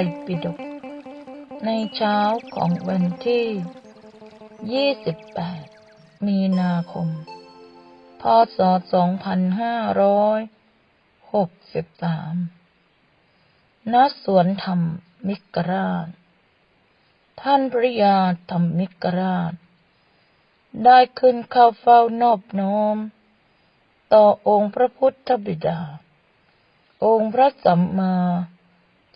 ไตรปิฎกในเช้าของวันที่ 28 มีนาคม พศ 2563 ณ สวนธรรมมิกราช ท่านพระยาธรรมมิกราช ได้ขึ้นเข้าเฝ้านอบน้อม ต่อองค์พระพุทธบิดา องค์พระสัมมา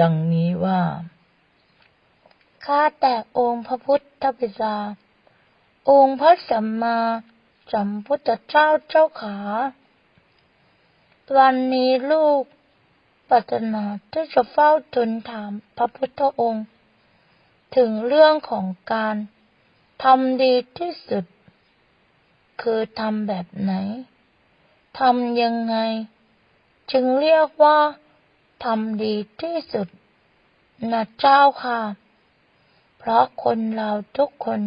ดังนี้ว่า ข้าแต่องค์พระพุทธบิดา องค์พระสัมมาสัมพุทธเจ้าเจ้าขา วันนี้ลูกปรารถนาที่จะเฝ้าทูลถามพระพุทธองค์ ถึงเรื่องของการทำดีที่สุด คือทำแบบไหนทำยังไง จึงเรียกว่า ทำดีที่สุดนะเจ้าค่ะ เพราะคนเราทุกคน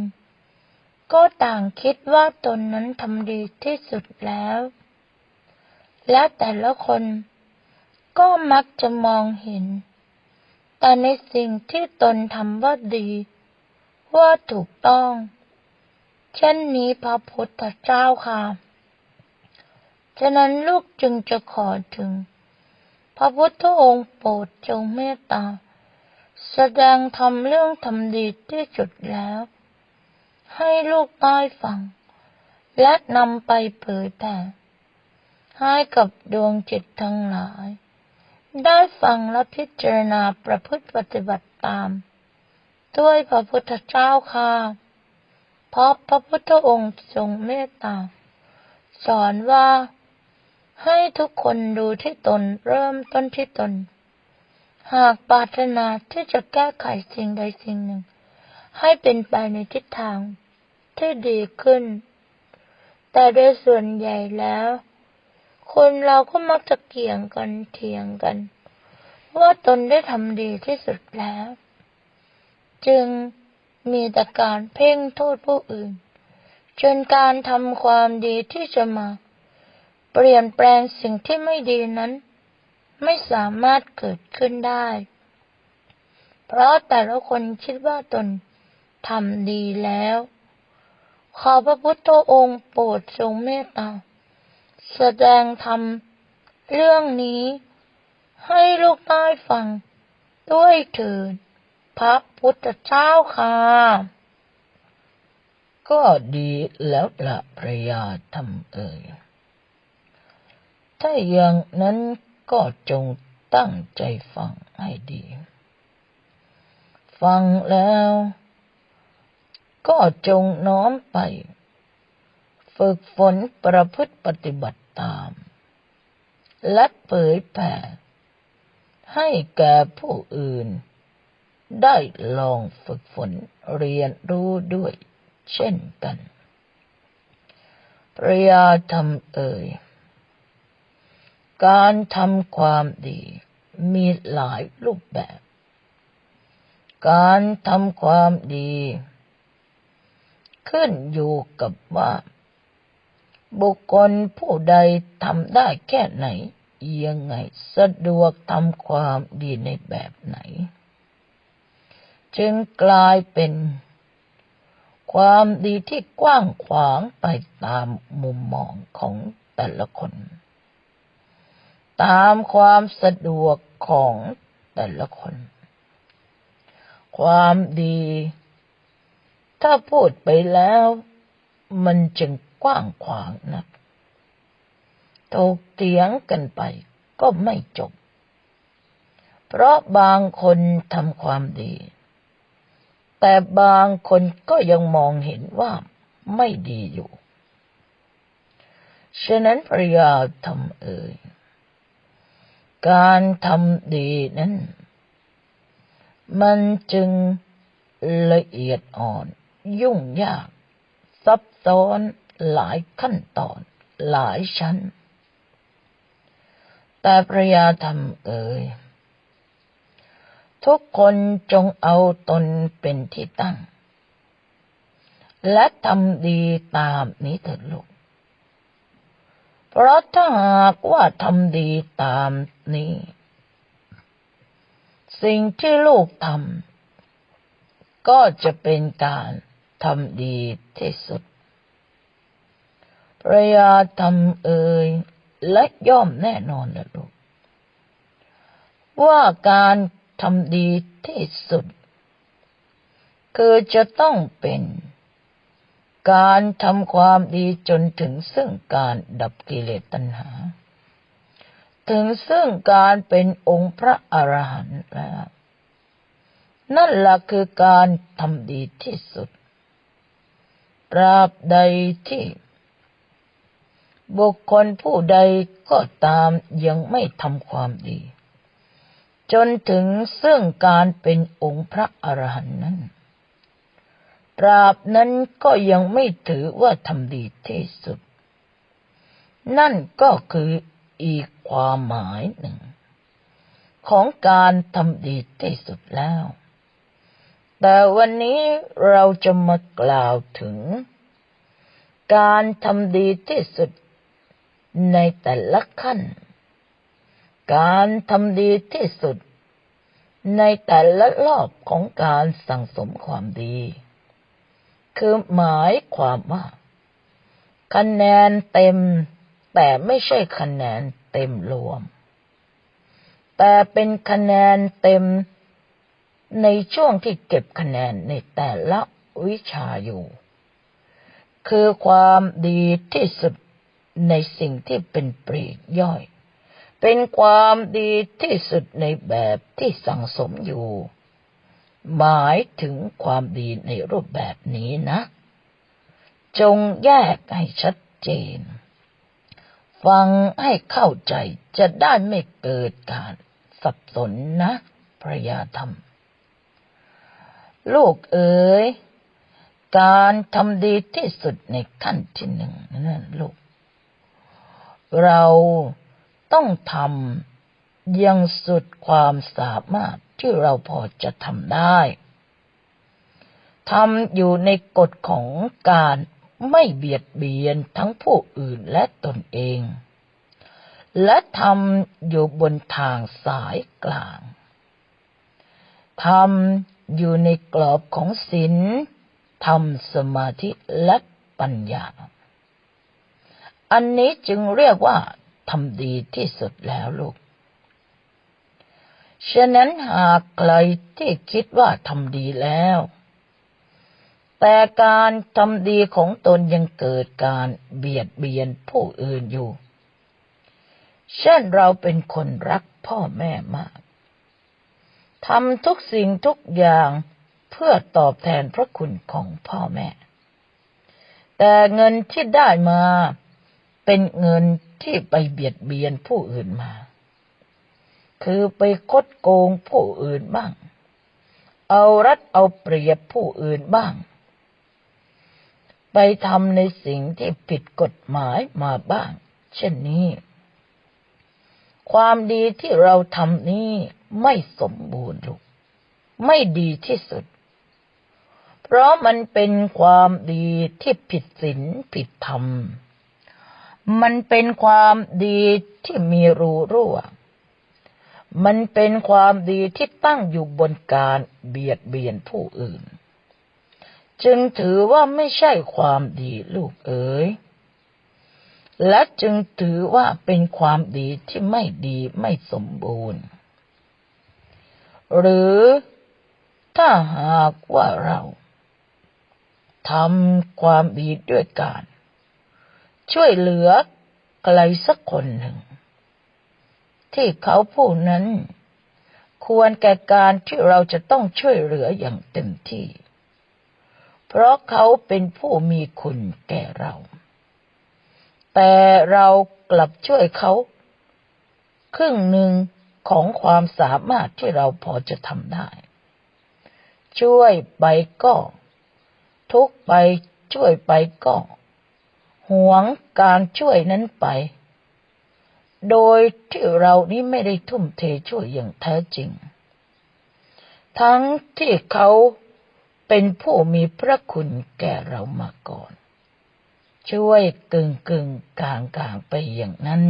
ก็ต่างคิดว่าตนนั้นทำดีที่สุดแล้ว และแต่ละคนก็มักจะมองเห็น แต่ในสิ่งที่ตนทำว่าดี ว่าถูกต้อง เช่นนี้พระพุทธเจ้าค่ะ ฉะนั้นลูกจึงจะขอถึง พระพุทธองค์โปรดจงเมตตา แสดงทำเรื่องทำดีที่สุดแล้ว ให้ลูกได้ฟัง และนำไปเผยแผ่ให้กับดวงจิตทั้งหลาย ได้ฟังและพิจารณาประพฤติปฏิบัติตาม ด้วยพระพุทธเจ้าค่ะเพราะพระพุทธองค์ทรงเมตตา สอนว่า ให้ทุกคนดูที่ตนเริ่มต้นที่ตน หากปรารถนาที่จะแก้ไขสิ่งใดสิ่งหนึ่ง ให้เป็นไปในทิศทางที่ดีขึ้น แต่โดยส่วนใหญ่แล้ว คนเราก็มักจะเกี่ยงกันเถียงกัน ว่าตนได้ทำดีที่สุดแล้ว จึงมีแต่การเพ่งโทษผู้อื่น จนการทำความดีที่จะมา เปลี่ยนแปลงสิ่งที่ไม่ดีนั้น ไม่สามารถเกิดขึ้นได้ เพราะแต่ละคนคิดว่าตนทำดีแล้ว ขอพระพุทธองค์โปรดทรงเมตตา แสดงธรรมเรื่องนี้ให้ลูกได้ฟัง ด้วยเถิดพระพุทธเจ้าค่ะ ก็ดีแล้วละพระยาทำเอ่ย ถ้าอย่างนั้นก็จงตั้งใจฟังให้ดี ฟังแล้ว ก็จงน้อมไป ฝึกฝนประพฤติปฏิบัติตาม และเผยแผ่ให้แก่ผู้อื่น ได้ลองฝึกฝนเรียนรู้ด้วยเช่นกันพระยาทำเอ่ย การทำความดีมีหลายรูปแบบ การทำความดี ขึ้นอยู่กับว่า บุคคลผู้ใดทำได้แค่ไหน ยังไงสะดวกทำความดีในแบบไหน จึงกลายเป็น ความดีที่กว้างขวางไปตามมุมมองของแต่ละคน ตามความสะดวกของแต่ละคน ความดี ถ้าพูดไปแล้ว มันจึงกว้างขวางนักถกเถียงกันไปก็ไม่จบ เพราะบางคนทำความดี แต่บางคนก็ยังมองเห็นว่าไม่ดีอยู่ ฉะนั้นพระยาทำเอ่ย การทำดีนั้น มันจึงละเอียดอ่อน ยุ่งยาก ซับซ้อนหลายขั้นตอน หลายชั้น แต่พระยาธรรมเอ่ยทุกคนจงเอาตนเป็นที่ตั้ง และทำดีตามนี้เถิดลูก เพราะถ้าหากว่าทำดีตามนี้ สิ่งที่ลูกทำก็จะเป็นการทำดีที่สุดพระยาทำเอ่ยและย่อมแน่นอนละลูก ว่าการทำดีที่สุด คือจะต้องเป็น การทำความดีจนถึงซึ่งการดับกิเลสตัณหา ถึงซึ่งการเป็นองค์พระอรหันต์แล้วนั่นแหละคือการทำดีที่สุดตราบใดที่ บุคคลผู้ใดก็ตามยังไม่ทำความดี จนถึงซึ่งการเป็นองค์พระอรหันต์นั้น ตราบนั้นก็ยังไม่ถือว่าทำดีที่สุด นั่นก็คืออีกความหมายหนึ่ง ของการทำดีที่สุดแล้ว แต่วันนี้เราจะมากล่าวถึง การทำดีที่สุดในแต่ละขั้น การทำดีที่สุดในแต่ละรอบของการสั่งสมความดี คือหมายความว่า คะแนนเต็ม แต่ไม่ใช่คะแนนเต็มรวม แต่เป็นคะแนนเต็มในช่วงที่เก็บคะแนนในแต่ละวิชาอยู่ คือความดีที่สุดในสิ่งที่เป็นปรีกย่อย เป็นความดีที่สุดในแบบที่สังสมอยู่ หมายถึงความดีในรูปแบบนี้นะ จงแยกให้ชัดเจน ฟังให้เข้าใจจะได้ไม่เกิดการสับสนนะพระยาธรรม ลูกเอ๋ยการทำดีที่สุดในขั้นที่หนึ่งนั่นลูก เราต้องทำยังสุดความสามารถ ที่เราพอจะทำได้ทำอยู่ในกฎของการไม่เบียดเบียนทั้งผู้อื่นและตนเอง และทำอยู่บนทางสายกลางทำอยู่ในกรอบของศีลทำสมาธิและปัญญา อันนี้จึงเรียกว่าทำดีที่สุดแล้วลูก ฉะนั้นหากใครที่คิดว่าทำดีแล้ว แต่การทำดีของตนยังเกิดการเบียดเบียนผู้อื่นอยู่ เช่นเราเป็นคนรักพ่อแม่มากทำทุกสิ่งทุกอย่างเพื่อตอบแทนพระคุณของพ่อแม่ แต่เงินที่ได้มาเป็นเงินที่ไปเบียดเบียนผู้อื่นมา คือไปคดโกงผู้อื่นบ้าง เอารัดเอาเปรียบผู้อื่นบ้าง ไปทำในสิ่งที่ผิดกฎหมายมาบ้าง เช่นนี้ ความดีที่เราทำนี้ไม่สมบูรณ์ลูกไม่ดีที่สุด เพราะมันเป็นความดีที่ผิดศีลผิดธรรม มันเป็นความดีที่มีรูรั่ว มันเป็นความดีที่ตั้งอยู่บนการเบียดเบียนผู้อื่น จึงถือว่าไม่ใช่ความดีลูกเอ๋ยและจึงถือว่าเป็นความดีที่ไม่ดีไม่สมบูรณ์ หรือถ้าหากว่าเราทำความดีด้วยการ ช่วยเหลือใครสักคนหนึ่ง ที่เขาผู้นั้น ควรแก่การที่เราจะต้องช่วยเหลืออย่างเต็มที่ เพราะเขาเป็นผู้มีคุณแก่เรา แต่เรากลับช่วยเขา ครึ่งหนึ่งของความสามารถที่เราพอจะทำได้ ช่วยไปก็ ทุกไปช่วยไปก็ หวงการช่วยนั้นไป โดยที่เรานี้ไม่ได้ทุ่มเทช่วยอย่างแท้จริง ทั้งที่เขาเป็นผู้มีพระคุณแก่เรามาก่อน ช่วยกึ่งกึ่งกลางกลางไปอย่างนั้น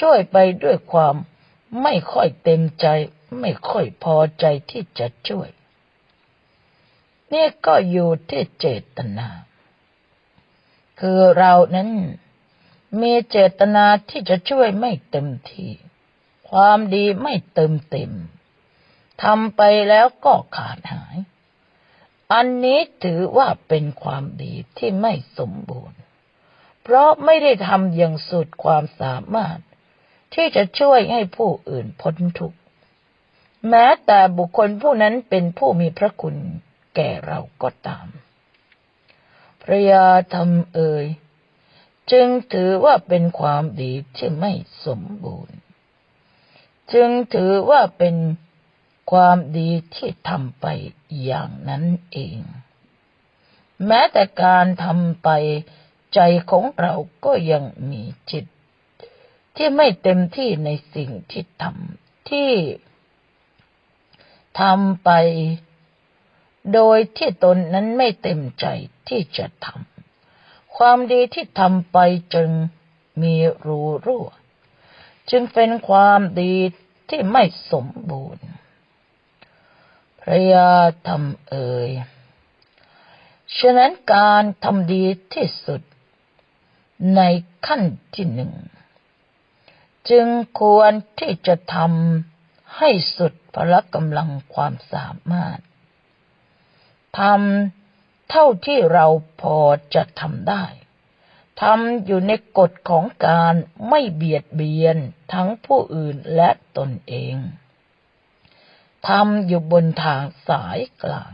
ช่วยไปด้วยความไม่ค่อยเต็มใจ ไม่ค่อยพอใจที่จะช่วย นี่ก็อยู่ที่เจตนา คือเรานั้น มีเจตนาที่จะช่วยไม่เต็มที่ ความดีไม่เติมเต็มทำไปแล้วก็ขาดหาย อันนี้ถือว่าเป็นความดีที่ไม่สมบูรณ์ เพราะไม่ได้ทำอย่างสุดความสามารถ ที่จะช่วยให้ผู้อื่นพ้นทุกข์ แม้แต่บุคคลผู้นั้นเป็นผู้มีพระคุณแก่เราก็ตามพระยาธรรมเอ่ย จึงถือว่าเป็นความดีที่ไม่สมบูรณ์ จึงถือว่าเป็นความดีที่ทำไปอย่างนั้นเอง แม้แต่การทำไปใจของเราก็ยังมีจิต ที่ไม่เต็มที่ในสิ่งที่ทำที่ทำไป โดยที่ตนนั้นไม่เต็มใจที่จะทำ ความดีที่ทำไปจึงมีรูรั่ว จึงเป็นความดีที่ไม่สมบูรณ์ พระยาทำเอ่ย ฉะนั้นการทำดีที่สุดในขั้นที่หนึ่ง จึงควรที่จะทำให้สุดพละกำลังความสามารถทำ เท่าที่เราพอจะทำได้ทำอยู่ในกฎของการไม่เบียดเบียนทั้งผู้อื่นและตนเองทำอยู่บนทางสายกลาง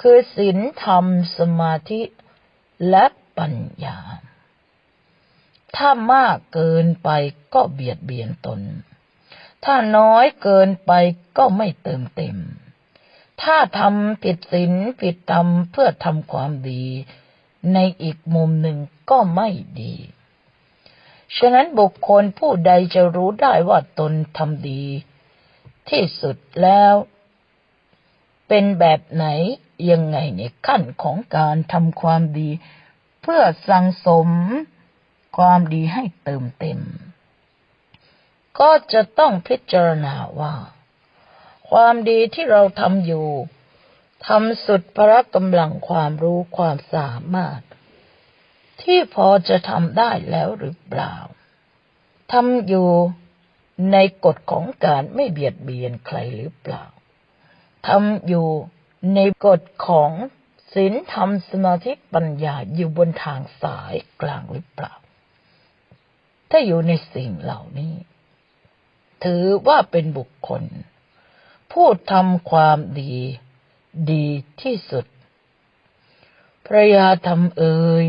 คือศีลธรรมสมาธิและปัญญา ถ้ามากเกินไปก็เบียดเบียนตน ถ้าน้อยเกินไปก็ไม่เติมเต็ม ถ้าทำผิดศีลผิดธรรมเพื่อทำความดี ในอีกมุมหนึ่งก็ไม่ดี ฉะนั้นบุคคลผู้ใดจะรู้ได้ว่าตนทำดี ที่สุดแล้ว เป็นแบบไหนยังไงในขั้นของการทำความดี เพื่อสังสมความดีให้เติมเต็ม ก็จะต้องพิจารณาว่า ความดีที่เราทำอยู่ทำสุดพระกำลังความรู้ความสามารถ ที่พอจะทำได้แล้วหรือเปล่าทำอยู่ในกฎของการไม่เบียดเบียนใครหรือเปล่าทำอยู่ในกฎของศีลธรรมสมาธิปัญญาอยู่บนทางสายกลางหรือเปล่า ถ้าอยู่ในสิ่งเหล่านี้ ถือว่าเป็นบุคคล ผู้ทำความดี ดีที่สุด พระยาธรรมเอ่ย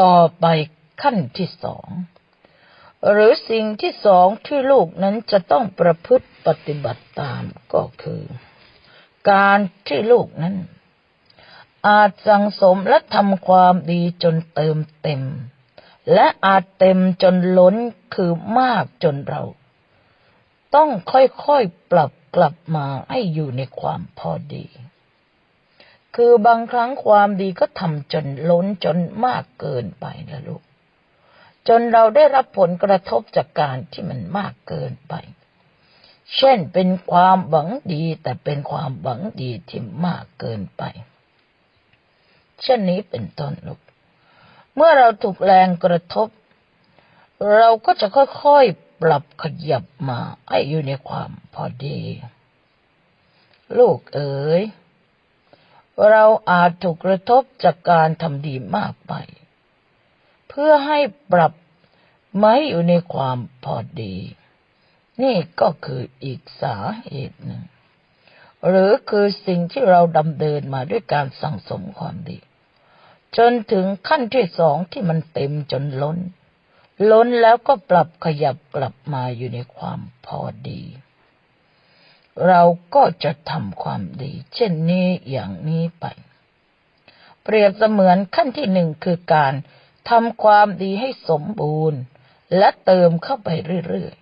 ต่อไปขั้นที่สอง หรือสิ่งที่สองที่ลูกนั้นจะต้องประพฤติปฏิบัติตามก็คือ การที่ลูกนั้น อาจสังสมและทำความดีจนเติมเต็ม และอาจเต็มจนล้นคือมากจนเรา ต้องค่อยๆ ปรับกลับมาให้อยู่ในความพอดี คือบางครั้งความดีก็ทำจนล้นจนมากเกินไปนะลูก จนเราได้รับผลกระทบจากการที่มันมากเกินไป เช่นเป็นความหวังดีแต่เป็นความหวังดีที่มากเกินไป เช่นนี้เป็นต้นลูก เมื่อเราถูกแรงกระทบ เราก็จะค่อยๆ รับขยับมาให้อยู่ในความพอดี ลูกเอ๋ย เราอาจถูกกระทบจากการทำดีมากไป เพื่อให้ปรับไม่อยู่ในความพอดี นี่ก็คืออีกสาเหตุหนึ่ง หรือคือสิ่งที่เราดำเดินมาด้วยการสั่งสมความดี จนถึงขั้นที่สองที่มันเต็มจนล้น ล้นแล้วก็ปรับขยับกลับมาอยู่ในความพอดี เราก็จะทำความดี เช่นนี้อย่างนี้ไป เปรียบเสมือนขั้นที่หนึ่งคือการทำความดีให้สมบูรณ์ และเติมเข้าไปเรื่อย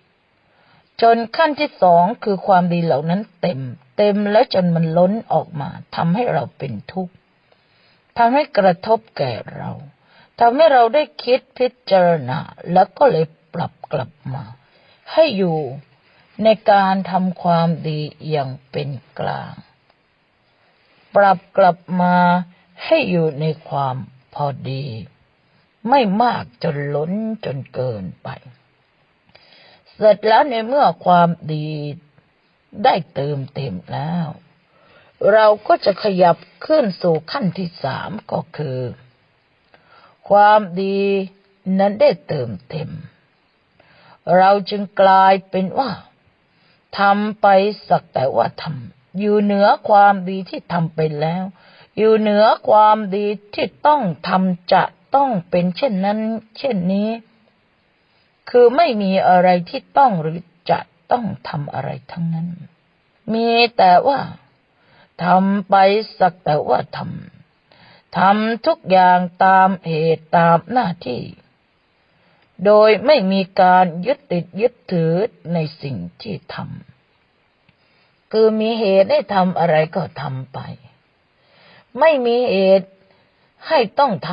ๆ จนขั้นที่สองคือความดีเหล่านั้นเต็ม เต็มแล้วจนมันล้นออกมาทำให้เราเป็นทุกข์ทำให้กระทบแก่เรา ทำให้เราได้คิดพิจารณาแล้วก็เลยปรับกลับมา ให้อยู่ในการทำความดีอย่างเป็นกลาง ปรับกลับมาให้อยู่ในความพอดี ไม่มากจนล้นจนเกินไป เสร็จแล้วในเมื่อความดีได้เติมเต็มแล้ว เราก็จะขยับขึ้นสู่ขั้นที่สามก็คือ ความดีนั้นได้เติมเต็ม เราจึงกลายเป็นว่าทำไปสักแต่ว่าทำอยู่เหนือความดีที่ทำไปแล้ว อยู่เหนือความดีที่ต้องทำจะต้องเป็นเช่นนั้น เช่นนี้ คือไม่มีอะไรที่ต้องหรือจะต้องทำอะไรทั้งนั้น มีแต่ว่าทำไปสักแต่ว่าทำ ทำทุกอย่างตามเหตุตามหน้าที่ โดยไม่มีการยึดติดยึดถือในสิ่งที่ทำคือมีเหตุให้ทำอะไรก็ทำไป ไม่มีเหตุให้ต้องท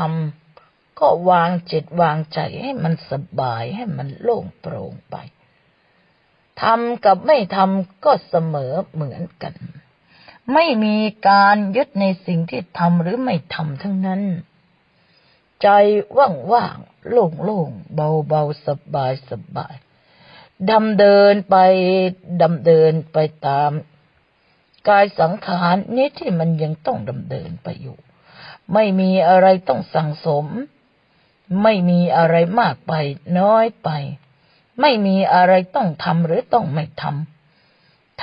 ำก็วางจิตวางใจให้มันสบายให้มันโล่งโปร่งไปทำกับไม่ทำก็เสมอเหมือนกัน ไม่มีการยึดในสิ่งที่ทำหรือไม่ทำทั้งนั้น ใจว่างๆ โล่งๆ เบาๆ สบายสบายดำเดินไปดำเดินไปตาม กายสังขารนี้ที่มันยังต้องดำเดินไปอยู่ ไม่มีอะไรต้องสั่งสม ไม่มีอะไรมากไปน้อยไป ไม่มีอะไรต้องทำหรือต้องไม่ทำ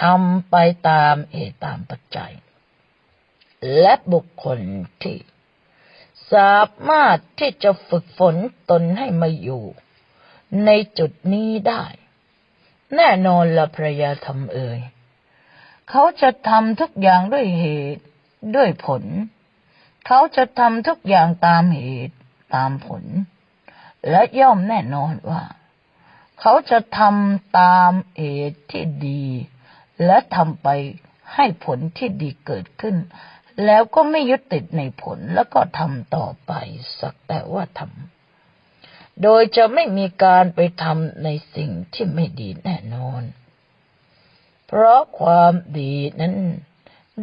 ทำไปตามเหตุตามปัจจัย และบุคคลที่สามารถที่จะฝึกฝนตนให้มาอยู่ ในจุดนี้ได้ แน่นอนละพระยาธรรมเอ่ยเขาจะทำทุกอย่างด้วยเหตุด้วยผล เขาจะทำทุกอย่างตามเหตุตามผล และย่อมแน่นอนว่า เขาจะทำตามเหตุที่ดี และทำไปให้ผลที่ดีเกิดขึ้น แล้วก็ไม่ยึดติดในผลแล้วก็ทำต่อไป สักแต่ว่าทำโดยจะไม่มีการไปทำในสิ่งที่ไม่ดีแน่นอน เพราะความดีนั้น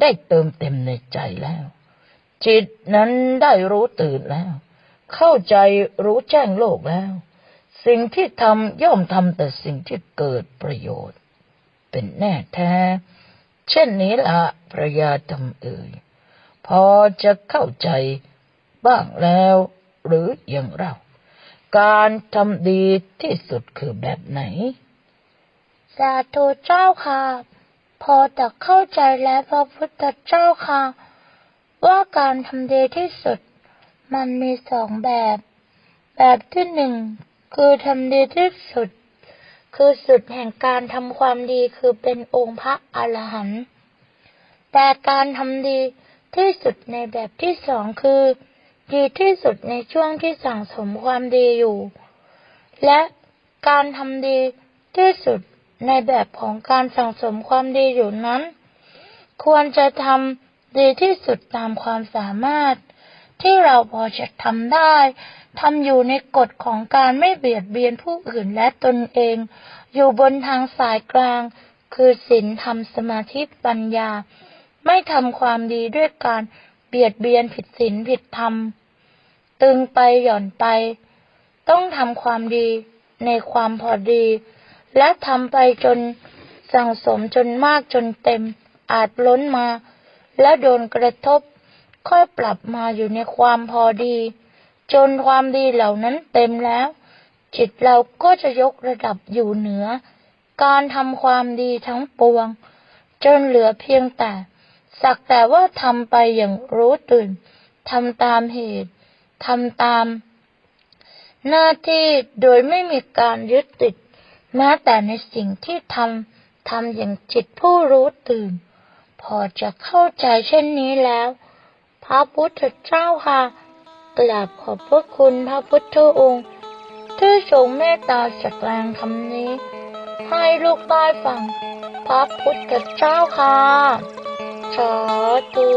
ได้เติมเต็มในใจแล้ว จิตนั้นได้รู้ตื่นแล้ว เข้าใจรู้แจ้งโลกแล้ว สิ่งที่ทำย่อมทำแต่สิ่งที่เกิดประโยชน์ เป็นแน่แท้ เช่นนี้ละพระยาธรรมเอ่ย พอจะเข้าใจบ้างแล้ว หรืออย่างเรา การทำดีที่สุดคือแบบไหน สาธุเจ้าค่ะ พอจะเข้าใจแล้วพระพุทธเจ้าค่ะ ว่าการทำดีที่สุด มันมีสองแบบ แบบที่หนึ่งคือทำดีที่สุด คือสุดแห่งการทำความดีคือเป็นองค์พระอรหันต์แต่การทำดีที่สุดในแบบที่สองคือ ดีที่สุดในช่วงที่สั่งสมความดีอยู่ และการทำดีที่สุดในแบบของการสั่งสมความดีอยู่นั้น ควรจะทำดีที่สุดตามความสามารถ ที่เราพอจะทำได้ ทำอยู่ในกฎของการไม่เบียดเบียนผู้อื่นและตนเอง อยู่บนทางสายกลาง คือศีลธรรมสมาธิปัญญา ไม่ทำความดีด้วยการเบียดเบียนผิดศีลผิดธรรม ตึงไปหย่อนไป ต้องทำความดีในความพอดี และทำไปจนสั่งสมจนมากจนเต็ม อาจล้นมา และโดนกระทบ ค่อยปรับมาอยู่ในความพอดี จนความดีเหล่านั้นเต็มแล้ว จิตเราก็จะยกระดับอยู่เหนือ การทำความดีทั้งปวง จนเหลือเพียงแต่ สักแต่ว่าทำไปอย่างรู้ตื่นทำตามเหตุทำตาม หน้าที่โดยไม่มีการยึดติด แม้แต่ในสิ่งที่ทำทำอย่างจิตผู้รู้ตื่น พอจะเข้าใจเช่นนี้แล้ว พระพุทธเจ้าค่ะ กราบขอบพระคุณพระพุทธองค์ที่ทรงเมตตาแสดงคำนี้ ให้ลูกได้ฟัง พระพุทธเจ้าค่ะสาธุ